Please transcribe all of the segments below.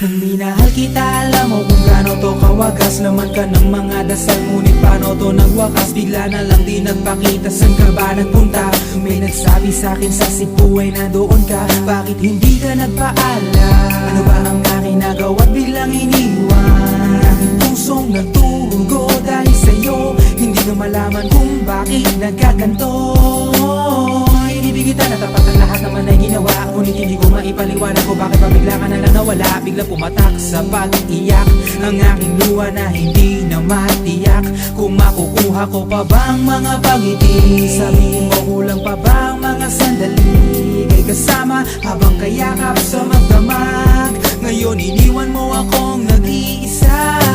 Nung minahal kita, alam mo kung gaano to kawagas Laman ka ng mga dasal, ngunit paano to nagwakas Bigla na lang di nagpakita, saan ka ba nagpunta? May nagsabi sa akin sa Cebu ay nandoon ka Bakit hindi ka nagpaalam? Ano ba ang aking nagawa't biglang iniwan? Ang aking pusong nagtugo dahil sa'yo Hindi ko malaman kung bakit nagkaganto Inibig kita na tapat ang lahat naman ay ginawa. Ngunit hindi ko maipaliwanag ko bakit pa bigla ka na lang nawala. Biglang pumatak sa pag-iyak Ang aking luha na hindi na matiyak. Kung makukuha ko pa bang mga pangiti? Sabihin mo kulang pa bang mga sandali? Kay kasama habang kayakap sa magdamag. Ngayon iniwan mo akong nag-iisa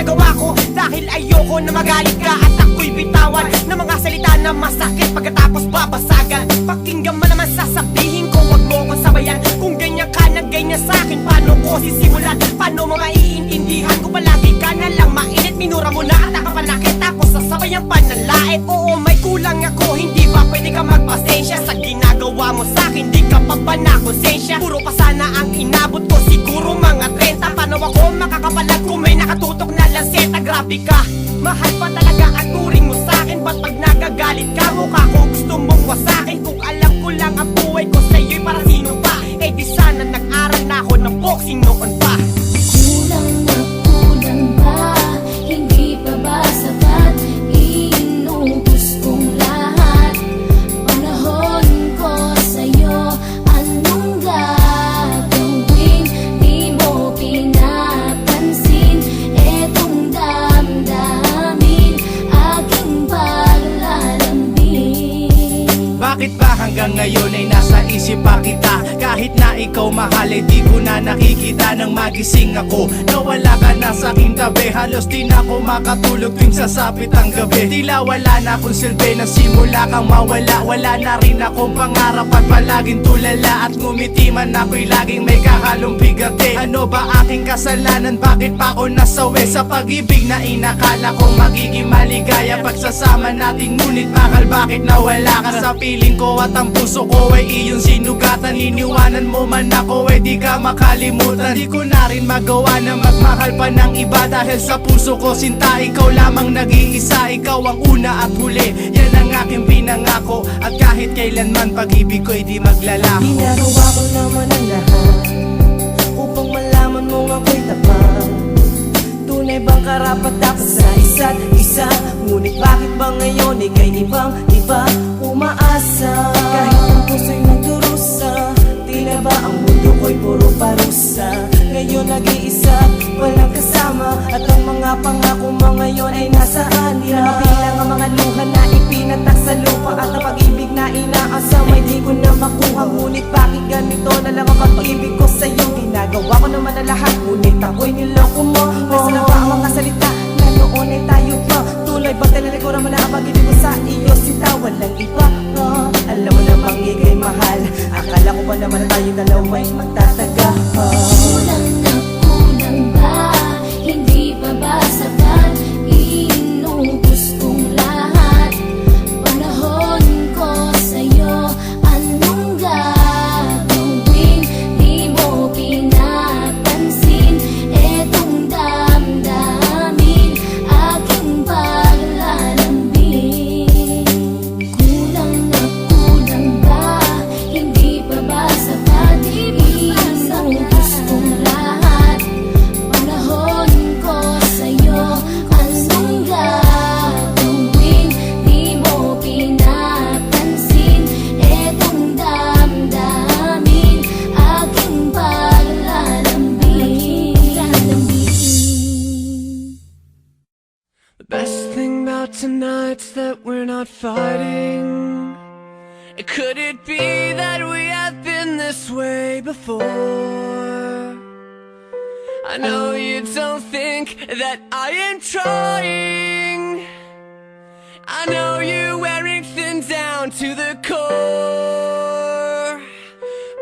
Sa'yo ay nagawa ko? Dahil ayoko na magalit ka At ako'y bitawan Ng mga salita na masakit. Pagkatapos babasagan Pakinggan mo naman sasabihin ko Huwag mo ko sabayan. Kung ganyan ka na ganyan sa'kin Paano ko sisimulan? Paano mo maiintindihan ko palagi ka na lang mainit? Minura mo na at nakapanakit Tapos sasabayan pa ng lait Oo may kulang ako Hindi ba pwede ka magpasensya? Sa ginagawa mo sa'kin Di ka pa ba na konsensya Puro pa sana ang inabot ko Siguro mga 30 Paano ako makakapalag Kung may nakatutok na Grabe ka. Mahal pa talaga ang turing mo sa'kin Ba't pag nagagalit ka Mukha ko gusto mong wasakin? Kung alam ko lang ang buhay ko Sa'yo'y para sino pa? Eh di sana nag-aral na ako ng boxing noon pa nakikita Nang magising ako. Nawala ka na sa aking tabi Halos di na ako makatulog tuwing sasapit ang gabi. Tila wala na akong silbi. Na simula kang mawala. Wala na rin akong pangarap at palaging tulala. At ngumiti man ako'y laging may kahalong bigati Ano ba aking kasalanan? Bakit pa ako nasawi? Sa pag-ibig na inakala ko magiging maligaya. Pagsasama natin ngunit bakal bakit nawala ka? Sa piling ko At ang puso ko ay iyong sinugatan. Iniwanan mo man ako ay di ka makalimutan Di ko na rin magawa na magmahal pa ng iba Dahil sa puso ko sinta ikaw lamang nag-iisa Ikaw ang una at huli. Yan ang aking pinangako At kahit kailanman pag-ibig ko'y di maglalaho Ginagawa ko naman ang lahat Upang malaman mong ako'y tapat Tunay bang karapat dapat sa isa't isa? Ngunit bakit ba ngayon ika'y ibang iba umaasa? Kahit ang puso'y nagdurusa Tila ba ang puro parusa. Ngayon nag-iisa, walang kasama. At ang mga pangako mo ngayon ay nasaan Di na mabilang ang mga luha na ipinatak sa lupa. At ang pag-ibig na inaasam ay di ko na makuha. Ngunit bakit ganito na lang ang pag-ibig ko sa'yo? Ginagawa ko naman na lahat Ngunit ako'y niloko mo. Nasa na ba ang mga salita na noon ay tayo pa? Tunay ba ko naman na ang pag-ibig ko sa iyo? Sita walang iba ah. Alam mo namang ikay mahal. Akala ko ba naman na tayong dalawa'y magtataga tonight's that we're not fighting. Could it be that we have been this way before? I know you don't think that I am trying. I know you're wearing thin down to the core.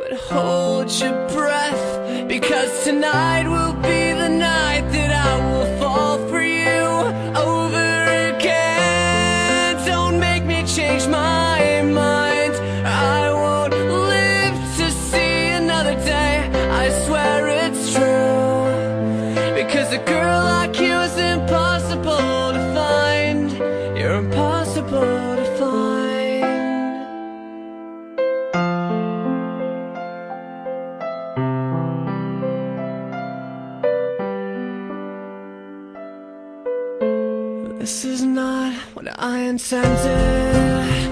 But hold your breath, because tonight will be the night that I will a girl like you is impossible to find. You're impossible to find. This is not what I intended.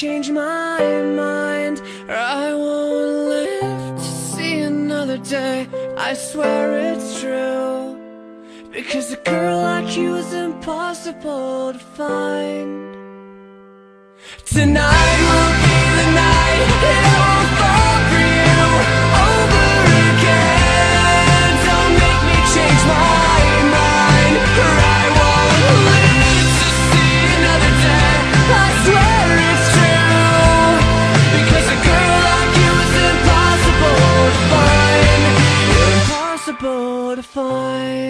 Change my mind, or I won't live to see another day. I swear it's true. Because a girl like you is impossible to find. Tonight will be the night I